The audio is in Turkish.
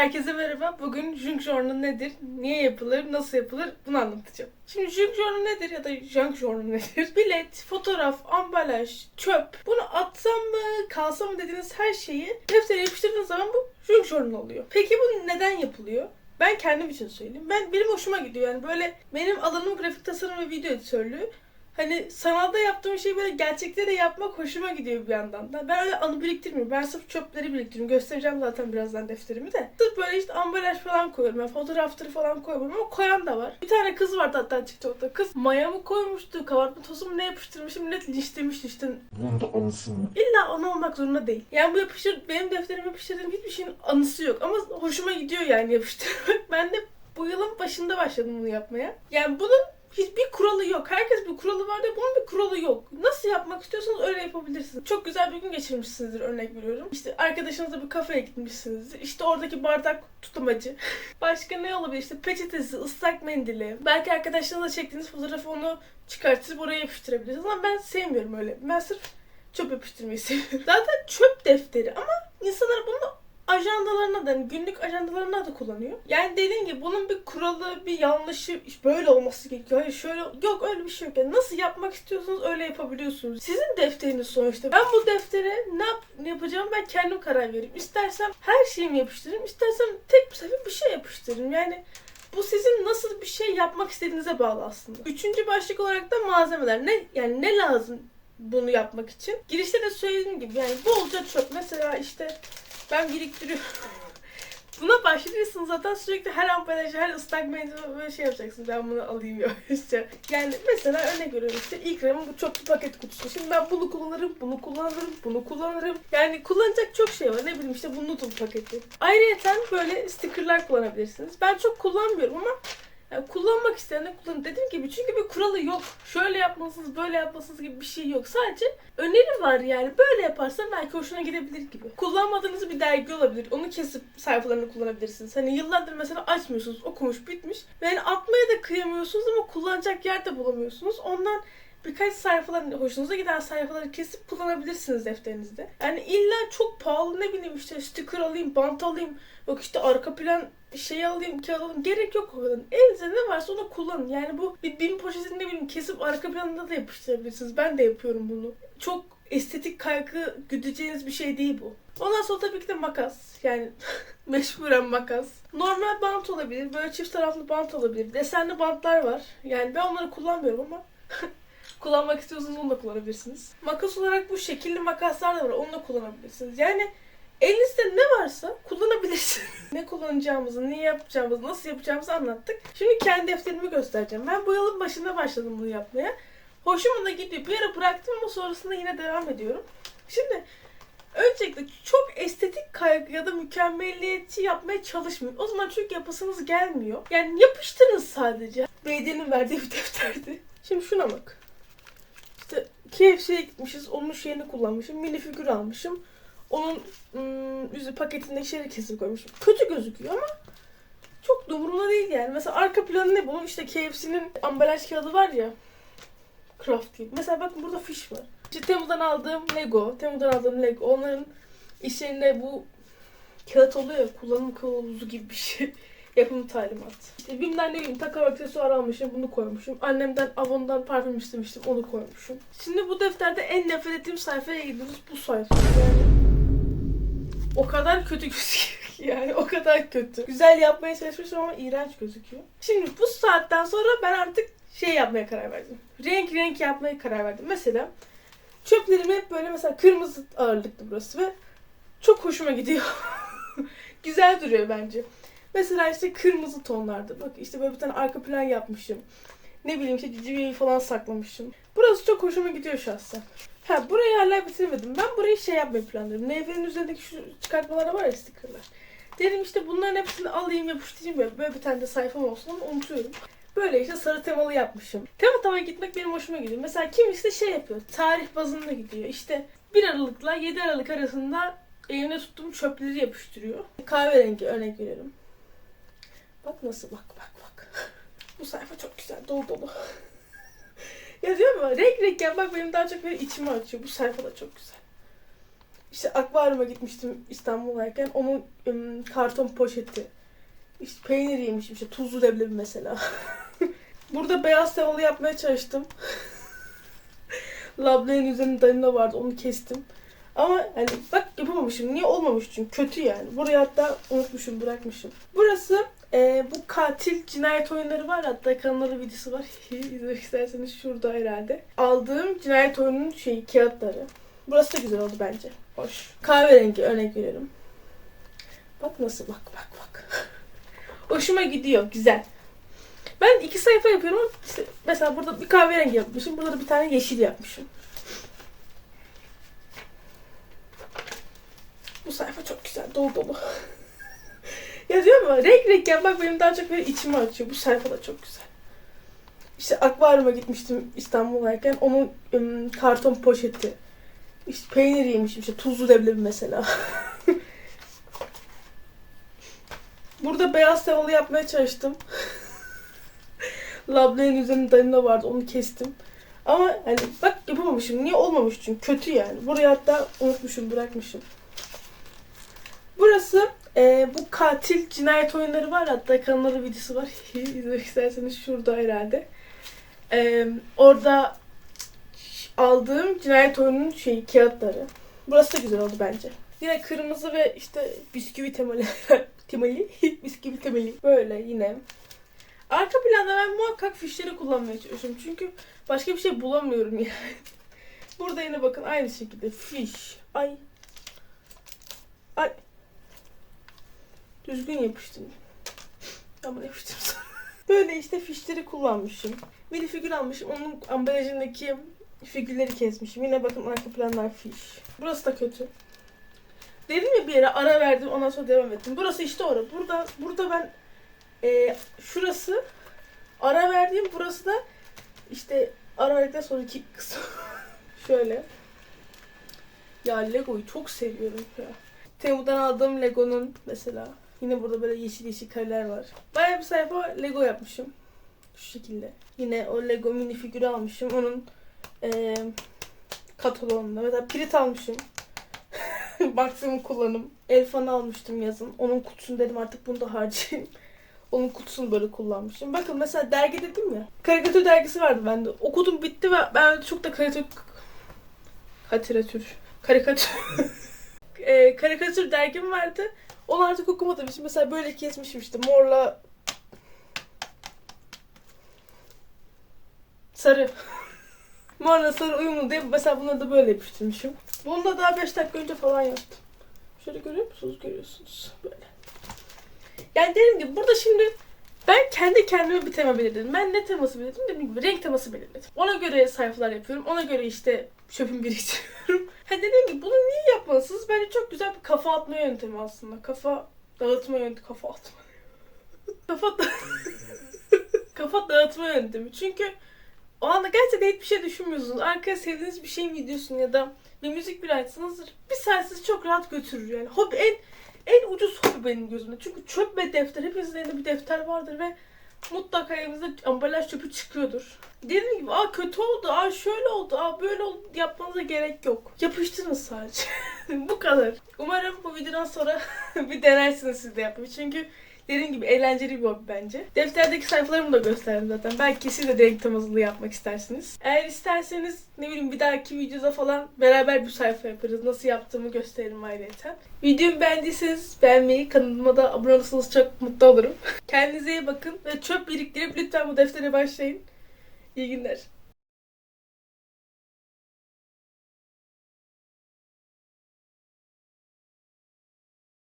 Herkese merhaba. Bugün junk journal nedir? Niye yapılır? Nasıl yapılır? Bunu anlatacağım. Şimdi junk journal nedir ya da junk journal nedir? Bilet, fotoğraf, ambalaj, çöp. Bunu atsam mı, kalsam mı dediğiniz her şeyi deftere yapıştırdığınız zaman bu junk journal oluyor. Peki bu neden yapılıyor? Ben kendim için söyleyeyim. Ben benim hoşuma gidiyor yani böyle benim alanım grafik tasarım ve video editörlüğü. Hani sanalda yaptığım şeyi böyle gerçekte de yapmak hoşuma gidiyor bir yandan da. Ben öyle anı biriktirmiyorum. Ben sırf çöpleri biriktiriyorum. Göstereceğim zaten birazdan defterimi de. Sırf böyle işte ambalaj falan koyuyorum. Yani fotoğraftır falan koyuyorum ama koyan da var. Bir tane kız vardı hatta TikTok'ta. Kız maya mı koymuştu, kabartma tozu mu ne yapıştırmışım millet linçlemişti işte. Bunun da anısını. İlla anı olmak zorunda değil. Yani bu yapıştır, benim defterime yapıştırdığım hiçbir şeyin anısı yok. Ama hoşuma gidiyor yani yapıştırmak. Ben de bu yılın başında başladım bunu yapmaya. Yani bunun hiçbir kuralı yok. Herkes bir kuralı var da bunun bir kuralı yok. Nasıl yapmak istiyorsanız öyle yapabilirsiniz. Çok güzel bir gün geçirmişsinizdir örnek veriyorum. İşte arkadaşınızla bir kafeye gitmişsinizdir. İşte oradaki bardak tutamacı. Başka ne olabilir? İşte peçetesi, ıslak mendili. Belki arkadaşlarınızla çektiğiniz fotoğrafı onu çıkartıp oraya yapıştırabilirsiniz. Ama ben sevmiyorum öyle. Ben sırf çöp yapıştırmayı seviyorum. Zaten çöp defteri ama insanlar bunu ajandalarına da hani günlük ajandalarına da kullanıyor. Yani dediğim gibi bunun bir kuralı, bir yanlışı işte böyle olması gerekiyor. Hayır şöyle yok öyle bir şey yok. Yani nasıl yapmak istiyorsanız öyle yapabiliyorsunuz. Sizin defteriniz sonuçta. Ben bu deftere ne, yap, ne yapacağım ben kendim karar vereyim. İstersem her şeyimi yapıştırırım. istersem tek bir sefer bir şey yapıştırırım. Yani bu sizin nasıl bir şey yapmak istediğinize bağlı aslında. Üçüncü başlık olarak da malzemeler. Ne yani ne lazım bunu yapmak için? Girişte de söylediğim gibi yani bolca çöp. Mesela işte ben biriktiriyorum. Buna başlıyorsunuz zaten sürekli her ambalajı, her ıslak mendil böyle şey yapacaksınız. Ben bunu alayım yavaşça. Yani mesela örnek veriyorum işte ilk ramın bu çöplü paket kutusu. Şimdi ben bunu kullanırım, bunu kullanırım, bunu kullanırım. Yani kullanacak çok şey var. Ne bileyim işte bu noodle paketi. Ayrıca böyle stickerlar kullanabilirsiniz. Ben çok kullanmıyorum ama yani kullanmak isteyenler kullanın. Dediğim gibi çünkü bir kuralı yok. Şöyle yapmalısınız, böyle yapmalısınız gibi bir şey yok. Sadece öneri var yani. Böyle yaparsan belki hoşuna gidebilir gibi. Kullanmadığınız bir dergi olabilir. Onu kesip sayfalarını kullanabilirsiniz. Hani yıllardır mesela açmıyorsunuz, okumuş, bitmiş. Ve yani atmaya da kıyamıyorsunuz ama kullanacak yer de bulamıyorsunuz. Ondan birkaç sayfalar hoşunuza giden sayfaları kesip kullanabilirsiniz defterinizde. Yani illa çok pahalı ne bileyim işte sticker alayım, bant alayım, yok işte arka plan şey alayım, kağıt alayım. Gerek yok o kadar. Elinizde ne varsa onu kullanın. Yani bu bir bin poşetini ne kesip arka planına da yapıştırabilirsiniz. Ben de yapıyorum bunu. Çok estetik kaygı güdeceğiniz bir şey değil bu. Ondan sonra tabii ki de makas. Yani mecburen makas. Normal bant olabilir. Böyle çift taraflı bant olabilir. Desenli bantlar var. Yani ben onları kullanmıyorum ama kullanmak istiyorsanız onu da kullanabilirsiniz. Makas olarak bu şekilli makaslar da var. Onu da kullanabilirsiniz. Yani elinizde ne varsa kullanabilirsiniz. ne kullanacağımızı, ne yapacağımızı, nasıl yapacağımızı anlattık. Şimdi kendi defterimi göstereceğim. Ben bu yılın başında başladım bunu yapmaya. Hoşuma da gidiyor. Bir ara bıraktım ama sonrasında yine devam ediyorum. Şimdi öncelikle çok estetik kaygı ya da mükemmelliyetçi yapmaya çalışmayın. O zaman çünkü yapasınız gelmiyor. Yani yapıştırın sadece. Belediyenin verdiği bir defterdi. Şimdi şuna bak. İşte KFC'ye gitmişiz. Onun şeyini kullanmışım. Mini figür almışım. Onun yüzü paketinde içeri kesip koymuşum. Kötü gözüküyor ama çok da değil yani. Mesela arka planı ne bunun? İşte KFC'nin ambalaj kağıdı var ya. Craft gibi. Mesela bakın burada fiş var. İşte Temu'dan aldığım Lego, Temu'dan aldığım Lego. Onların içlerinde bu kağıt oluyor ya, kullanım kılavuzu gibi bir şey. Yapım talimat. İşte BİM'den ne bileyim takar aksesuar almışım bunu koymuşum. Annemden Avon'dan parfüm istemiştim onu koymuşum. Şimdi bu defterde en nefret ettiğim sayfaya gidiyoruz bu sayfa. Yani o kadar kötü gözüküyor ki yani o kadar kötü. Güzel yapmaya çalışmışım ama iğrenç gözüküyor. Şimdi bu saatten sonra ben artık şey yapmaya karar verdim. Renk renk yapmaya karar verdim. Mesela çöplerimi hep böyle mesela kırmızı ağırlıklı burası ve çok hoşuma gidiyor. Güzel duruyor bence. Mesela işte kırmızı tonlarda. Bak işte böyle bir tane arka plan yapmışım. Ne bileyim işte cicibeyi falan saklamışım. Burası çok hoşuma gidiyor şahsen. Ha burayı hala bitirmedim. Ben burayı şey yapmayı planlıyorum. Nevrenin üzerindeki şu çıkartmalar var ya stickerlar. Dedim işte bunların hepsini alayım yapıştırayım böyle. Böyle bir tane de sayfam olsun ama unutuyorum. Böyle işte sarı temalı yapmışım. Tema tema gitmek benim hoşuma gidiyor. Mesela kimisi de şey yapıyor. Tarih bazında gidiyor. İşte 1 Aralık'la 7 Aralık arasında elimde tuttuğum çöpleri yapıştırıyor. Kahverengi örnek veriyorum. Bak nasıl bak bak bak. Bu sayfa çok güzel dolu dolu. Ya diyor mu renk renk yapmak benim daha çok böyle içimi açıyor. Bu sayfa da çok güzel. İşte akvaryuma gitmiştim İstanbul'dayken. Onun ım, karton poşeti. İşte peynir yemişim işte tuzlu leblebi mesela. Burada beyaz tevalı yapmaya çalıştım. Labnenin üzerinde danilo vardı onu kestim. Ama hani bak yapamamışım. Niye olmamış çünkü kötü yani. Burayı hatta unutmuşum bırakmışım. Burası e, bu katil cinayet oyunları var hatta kanalda videosu var. İzlemek isterseniz şurada herhalde. Aldığım cinayet oyununun şeyi kağıtları. Burası da güzel oldu bence. Hoş. Kahverengi örnek veriyorum. Bak nasıl bak bak bak. Hoşuma gidiyor. Güzel. Ben iki sayfa yapıyorum işte mesela burada bir kahverengi yapmışım. Burada da bir tane yeşil yapmışım. Bu sayfa çok güzel. Dolu dolu. ya diyor mu? Renk renk yapmak benim daha çok böyle içimi açıyor. Bu sayfa da çok güzel. İşte akvaryuma gitmiştim İstanbul'dayken. Onun ım, karton poşeti. İşte peynir yemişim işte tuzlu leblebi mesela. Burada beyaz tevalı yapmaya çalıştım. Labnenin üzerinde danilo vardı onu kestim. Ama hani bak yapamamışım. Niye olmamış çünkü kötü yani. Burayı hatta unutmuşum bırakmışım. Burası e, bu katil cinayet oyunları var hatta kanalda videosu var. İzlemek isterseniz şurada herhalde. E, orada aldığım cinayet oyununun şeyi kağıtları. Burası da güzel oldu bence. Yine kırmızı ve işte bisküvi temeli. temeli. bisküvi temeli. Böyle yine. Arka planda ben muhakkak fişleri kullanmaya çalışıyorum. Çünkü başka bir şey bulamıyorum yani. Burada yine bakın aynı şekilde fiş. Ay. Ay. Düzgün yapıştım. Ama yapıştım. Böyle işte fişleri kullanmışım. Mini figür almışım. Onun ambalajındaki figürleri kesmişim. Yine bakın arka planlar fiş. Burası da kötü. Dedim ya bir yere ara verdim ondan sonra devam ettim. Burası işte orada. Burada burada ben e, şurası ara verdiğim burası da işte ara verdikten sonraki kısım. Şöyle. Ya Lego'yu çok seviyorum ya. Temu'dan aldığım Lego'nun mesela. Yine burada böyle yeşil yeşil kareler var. Bayağı bir sayfa Lego yapmışım. Şu şekilde. Yine o Lego mini figürü almışım. Onun eee kataloğunda. Mesela pirit almışım. Maksimum kullanım. El fanı almıştım yazın. Onun kutusunu dedim artık bunu da harcayayım. Onun kutusunu böyle kullanmışım. Bakın mesela dergi dedim ya. Karikatür dergisi vardı bende. Okudum bitti ve ben çok da karikatür... Karikatür. Karikatür. e, karikatür dergim vardı. Onu artık okumadığım için mesela böyle kesmişim işte morla sarı. Morla sarı uyumlu diye mesela bunları da böyle yapıştırmışım. Bunu da daha 5 dakika önce falan yaptım. Şöyle görüyor musunuz? Görüyorsunuz. Böyle. Yani dediğim gibi burada şimdi ben kendi kendime bir tema belirledim. Ben ne teması belirledim? Dediğim gibi renk teması belirledim. Ona göre sayfalar yapıyorum. Ona göre işte çöpüm biriktiriyorum. ha dediğim gibi bunu niye yapmalısınız? Bence çok güzel bir kafa atma yöntemi aslında. Kafa dağıtma yöntemi. Kafa atma. kafa da kafa dağıtma yöntemi. Çünkü o anda gerçekten hiçbir şey düşünmüyorsunuz. Arkaya sevdiğiniz bir şeyin videosunu ya da bir müzik bir açsanız bir saat sizi çok rahat götürür yani. Hobi en en ucuz hobi benim gözümde. Çünkü çöp ve defter hepinizin elinde bir defter vardır ve mutlaka elimizde ambalaj çöpü çıkıyordur. Dediğim gibi aa kötü oldu, aa şöyle oldu, aa böyle oldu yapmanıza gerek yok. Yapıştırın sadece. bu kadar. Umarım bu videodan sonra bir denersiniz siz de yapmayı. Çünkü dediğim gibi eğlenceli bir hobi bence. Defterdeki sayfalarımı da gösterdim zaten. Belki siz de renk temazlığı yapmak istersiniz. Eğer isterseniz ne bileyim bir dahaki videoda falan beraber bir sayfa yaparız. Nasıl yaptığımı gösteririm ayrıca. Videomu beğendiyseniz beğenmeyi, kanalıma da abone olursanız çok mutlu olurum. Kendinize iyi bakın ve çöp biriktirip lütfen bu deftere başlayın. İyi günler.